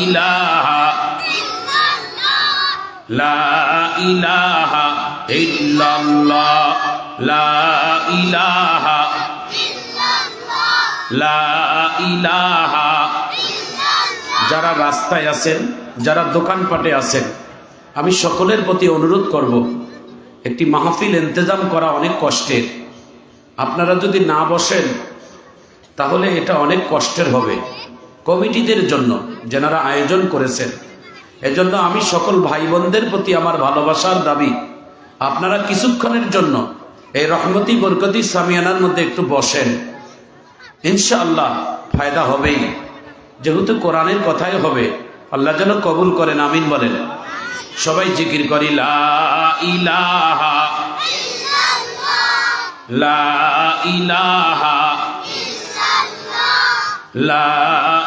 ইলাহা লা ইলাহা লা ইলাহা লা ইলাহা। যারা রাস্তায় আছেন, যারা দোকানপাটে আছেন, আমি সকলের প্রতি অনুরোধ করব, একটি মাহফিল ইন্তজাম করা অনেক কষ্টের। আপনারা যদি না বসেন, তাহলে এটা অনেক কষ্টের হবে। কমিটিদের জন্য যেনারা আয়োজন করেছেন। এজন্য আমি সকল ভাই বোনদের প্রতি আমার ভালোবাসার দাবি, আপনারা কিছুক্ষণের জন্য এই রহমতি, বরকতি সামিয়ানার মধ্যে একটু বসেন। ইনশাআল্লাহ ফায়দা হবেই। যেহেতু কোরআনের কথাই হবে, আল্লাহ যেন কবুল করেন, আমিন বলেন। সবাই জিকির করি, লা ইলাহা লা ইলাহা লা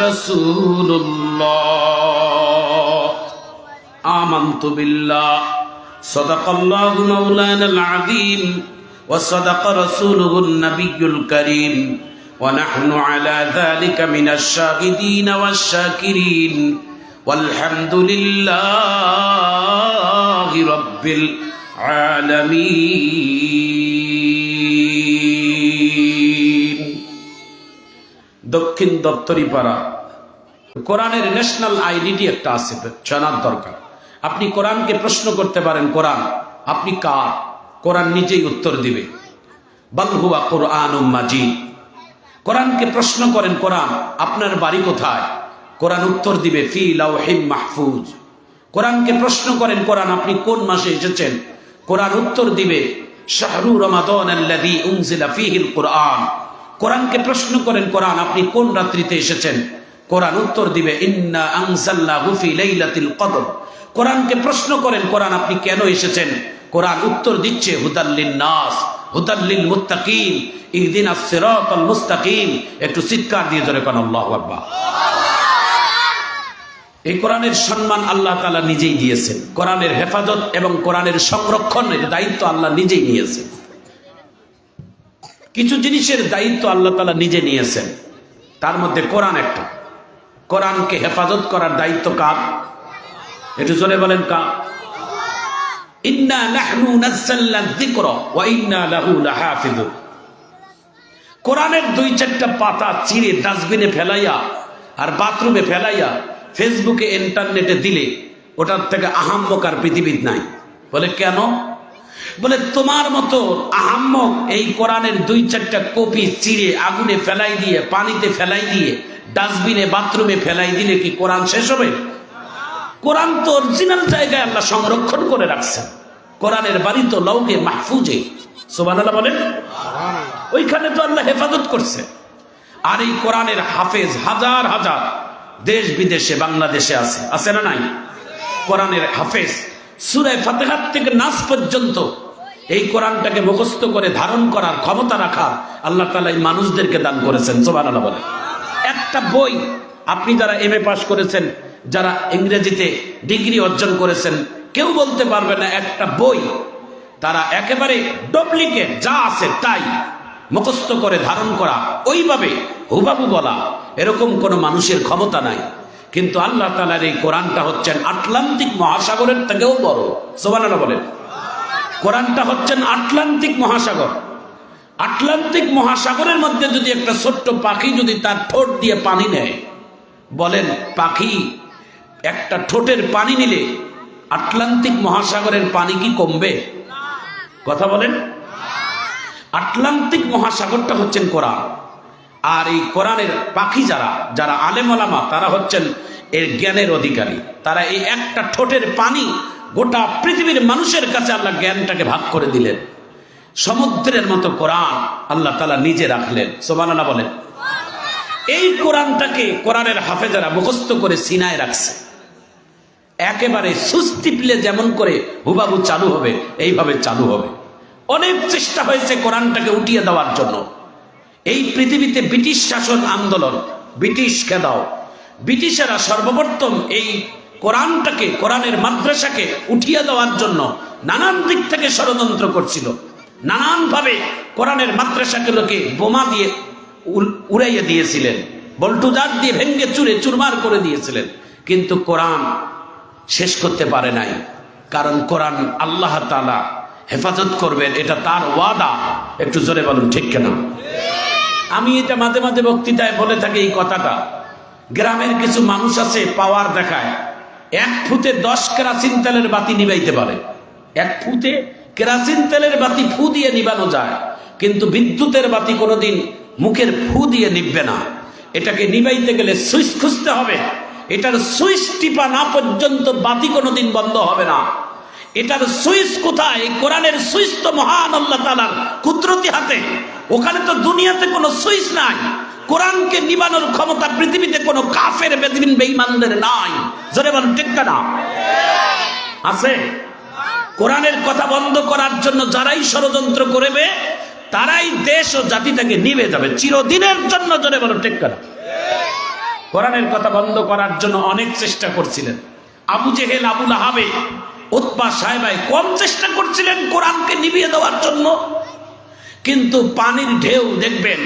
রাসূলুল্লাহ آمنت بالله صدق الله مولانا العظيم وصدق رسوله النبي الكريم ونحن على ذلك من الشاهدين والشاكرين والحمد لله رب العالمين দক্ষিণ দপ্তরিপাড়া কোরআনের ন্যাশনাল আইডেন্টি একটা আছে, জানার দরকার। আপনি কোরআনকে প্রশ্ন করতে পারেন, কোরআন, আপনি কার? কোরআন নিজেই উত্তর দিবে। বালহুয়া কোরআন মাজিদ। কোরআনকে প্রশ্ন করেন, কোরআন, আপনার বাড়ি কোথায়? কোরআন উত্তর দিবে, ফি লাউহিম মাহফুজ। কোরআনকে প্রশ্ন করেন, কোরআন, আপনি কোন মাসে এসেছেন? কোরআন উত্তর দিবে, শাহরু রমাদান আল্লাযী উনজিলা ফীহিল কোরআন। কোরআনকে প্রশ্ন করেন, কোরআন, আপনি কোন রাত্রিতে এসেছেন? কোরআন উত্তর দিবে, ইন্না কদর। কোরআনকে প্রশ্ন করেন, কোরআন, আপনি কেন এসেছেন? কোরআন উত্তর দিচ্ছে হুদাল্লিন নাস হুদাল্লিল সিরাতাল মুস্তাকিম। একটু চিৎকার দিয়ে এই কোরআনের সম্মান আল্লাহ তাআলা নিজেই দিয়েছেন। কোরআনের হেফাজত এবং কোরআনের সংরক্ষণের দায়িত্ব আল্লাহ নিজেই নিয়েছেন। কিছু জিনিসের দায়িত্ব আল্লাহ তাআলা নিজে নিয়েছেন। তার মধ্যে কোরআন একটা। কোরআনকে হেফাজত করার দায়িত্ব কার? একটু জোরে বলেন কা ইন্না নাহনু নাযালনা যিকরা ওয়া ইন্না লাহু লাহাফিজুন কোরআনের দুই চারটা পাতা চিরে ডাস্টবিনে ফেলাইয়া আর বাথরুমে ফেলাইয়া ফেসবুকে, ইন্টারনেটে দিলে ওটার থেকে আহাম্মক আর পৃথিবীর নাই। বলে কেন? বলে তোমার মতো আহাম্মক এই কোরআনের দুই চারটা কপি চিরে আগুনে ফেলাই দিয়ে পানিতে ফেলাই দিয়ে ডাস্টবিনে বাথরুমে ফেলাই দিলে কি কোরআন শেষ হবে? কোরআন তো অরিজিনাল জায়গায় আল্লাহ সংরক্ষণ করে রাখছেন। কোরআনের বাড়ি তো লৌকে মাহফুজে। সোবান বলেন। ওইখানে তো আল্লাহ হেফাজত করছে। আর এই কোরআনের হাফেজ হাজার হাজার দেশ বিদেশে বাংলাদেশে আছে। আছে না নাই? কোরআনের হাফেজ। সুরায় ফাতেহাত থেকে নাচ পর্যন্ত এই কোরআনটাকে মুখস্থ করে ধারণ করার ক্ষমতা রাখার আল্লাহ তালা এই মানুষদেরকে দান করেছেন সোবান আল্লাহ বলে একটা বই আপনি যারা এম এ পাশ করেছেন, যারা ইংরেজিতে ডিগ্রি অর্জন করেছেন, কেউ বলতে পারবে না একটা বই তারা একেবারে ডুপ্লিকেট, যা আছে তাই মুখস্থ করে ধারণ করা, ওইভাবে হুবাবু বলা, এরকম কোনো মানুষের ক্ষমতা নাই। কিন্তু আল্লাহ তালার এই কোরআনটা হচ্ছেন আটলান্টিক মহাসাগরের থেকেও বড় সোবানারা বলেন। কোরআনটা হচ্ছেন আটলান্টিক মহাসাগর। আটলান্টিক মহাসাগরের মধ্যে যদি একটা ছোট্ট পাখি যদি তার ঠোঁট দিয়ে পানি নেয়, বলেন, পাখি, একটা ঠোঁটের পানি নিলে আটলান্টিক মহাসাগরের পানি কি কমবে? কথা বলেন। আটলান্টিক মহাসাগরটা হচ্ছেন কোরআন। আর এই কোরআনের পাখি যারা যারা আলেমলামা তারা হচ্ছেন এর জ্ঞানের অধিকারী। তারা এই একটা ঠোঁটের পানি গোটা পৃথিবীর মানুষের কাছে আল্লাহ জ্ঞানটাকে ভাগ করে দিলেন। সমুদ্রের মতো কোরআন আল্লাহ তালা নিজে রাখলেন। সোবানাল্লাহ বলেন। এই কোরআনটাকে কোরআনের হাফেজারা মুখস্থ করে সিনায় রাখছে। একেবারে সুস্থি পিলে যেমন করে হুবাবু চালু হবে, এইভাবে চালু হবে। অনেক চেষ্টা হয়েছে কোরআনটাকে উঠিয়ে দেওয়ার জন্য। এই পৃথিবীতে ব্রিটিশ শাসন আন্দোলন ব্রিটিশ দাও। ব্রিটিশেরা সর্বপ্রথম এই কোরআনটাকে, কোরআনের মাদ্রাসাকে উঠিয়ে দেওয়ার জন্য নানান দিক থেকে ষড়যন্ত্র করছিল। নানানভাবে কোরআনের মাদ্রাসাগুলোকে বোমা দিয়ে উড়াইয়ে দিয়েছিলেন। বল্টুজার দিয়ে ভেঙ্গে চুরে চুরমার করে দিয়েছিলেন। কিন্তু কোরআন শেষ করতে পারে নাই। কারণ কোরআন আল্লাহ তালা হেফাজত করবেন, এটা তার ওয়াদা। একটু জোরে বলুন, ঠিক কেনা? আমি এটা মাঝে মাঝে বক্তৃতায় বলে থাকি এই কথাটা। গ্রামের কিছু মানুষ আছে, পাওয়ার দেখায়। এক ফুতে দশ কেরাসিন তেলের বাতি নিবাইতে পারে। এক ফুতে কেরাসিন তেলের বাতি ফু দিয়ে নিবানো যায়, কিন্তু বিদ্যুতের বাতি কোনোদিন মুখের ফু দিয়ে নিববে না। এটাকে নিবাইতে গেলে সুইচ খুঁজতে হবে। এটার সুইচ টিপা না পর্যন্ত বাতি কোনোদিন বন্ধ হবে না। এটার সুইচ কোথায়? কোরআনের সুইচ তো মহান আল্লাহ তালার কুদরতি হাতে। ওখানে তো দুনিয়াতে কোনো সুইচ নাই। কোরআনকে নিবানোর ক্ষমতা পৃথিবীতে কোনো কাফের, বেদিন, বেঈমানদের নাই। জোরে বলেন, ঠিক না? আছে? কোরআনের কথা বন্ধ করার জন্য যারাই ষড়যন্ত্র করবে, তারাই দেশ ও জাতি থেকে নিবে যাবে। চিরদিনের জন্য জোরে বলেন, ঠিক না? কোরআনের কথা বন্ধ করার জন্য অনেক চেষ্টা করছিলেন। আবু জেহেল আবুল হাবে উৎপা সাহেবাই কম চেষ্টা করছিলেন কোরআনকে নিভিয়ে দেওয়ার জন্য। কিন্তু পানির ঢেউ, দেখবেন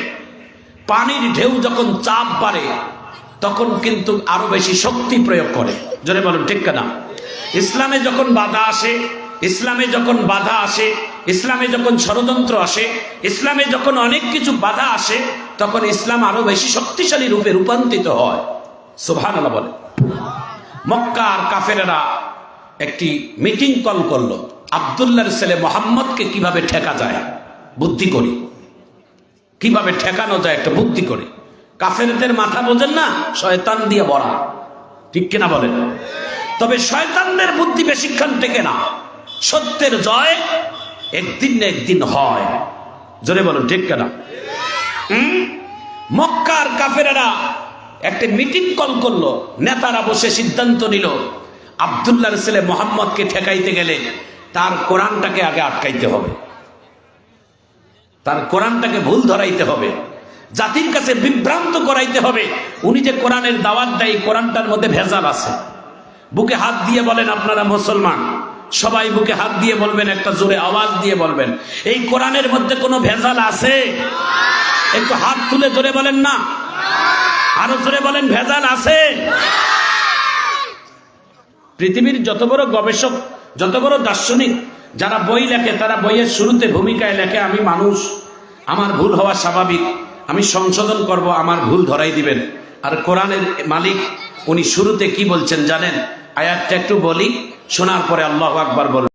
পানির ঢেউ যখন চাপ বাড়ে, তখন কিন্তু আরও বেশি শক্তি প্রয়োগ করে। জোরে বলুন, ঠিক না ইসলামে যখন বাধা আসে, ইসলামে যখন বাধা আসে, ইসলামে যখন ষড়যন্ত্র আসে, ইসলামে যখন অনেক কিছু বাধা আসে, তখন ইসলাম আরও বেশি শক্তিশালী রূপে রূপান্তরিত হয়। সুভান বলে মক্কা আর কাফেরেরা একটি মিটিং কল করল, আবদুল্লাহর ছেলে মোহাম্মদকে কীভাবে ঠেকা যায়? বুদ্ধি করি। কীভাবে ঠেকানো যায় একটা বুদ্ধি করে? কাফেরদের মাথা বোঝেন না? শয়তান দিয়ে বড়া। ঠিক কিনা বলেন? তবে শয়তানদের বুদ্ধি বেশিক্ষণ টেকে না। সত্যের জয় একদিন না একদিন হয়। জোরে বলুন, ঠিক কেনা? মক্কার কাফেরেরা একটা মিটিং কল করল। নেতারা বসে সিদ্ধান্ত নিল, আবদুল্লাহর ছেলে মোহাম্মদকে ঠেকাইতে গেলে তার কোরআনটাকে আগে আটকাইতে হবে। তার কোরআনটাকে ভুল ধরাইতে হবে, জাতির কাছে বিভ্রান্ত করাইতে হবে। উনি যে কোরআনের দাওয়াত দেয় কোরআনটার মধ্যে ভেজাল আছে। বুকে হাত দিয়ে বলেন, আপনারা মুসলমান। সবাই বুকে হাত দিয়ে বলবেন, একটা জোরে আওয়াজ দিয়ে বলবেন। এই কোরআনের মধ্যে কোনো ভেজাল আছে? একটু হাত তুলে জোরে বলেন না। আরও জোরে বলেন, ভেজাল আছে? পৃথিবীর যত বড় গবেষক, যত বড় দার্শনিক যারা বই লেখে, তারা বইয়ের শুরুতে ভূমিকায় লেখে, আমি মানুষ, আমার ভুল হওয়া স্বাভাবিক, আমি সংশোধন করব, আমার ভুল ধরাই দিবেন। আর কোরআনের মালিক, উনি শুরুতে কি বলছেন জানেন? আয়াতটা একটু বলি, শোনার পরে আল্লাহ আকবার বল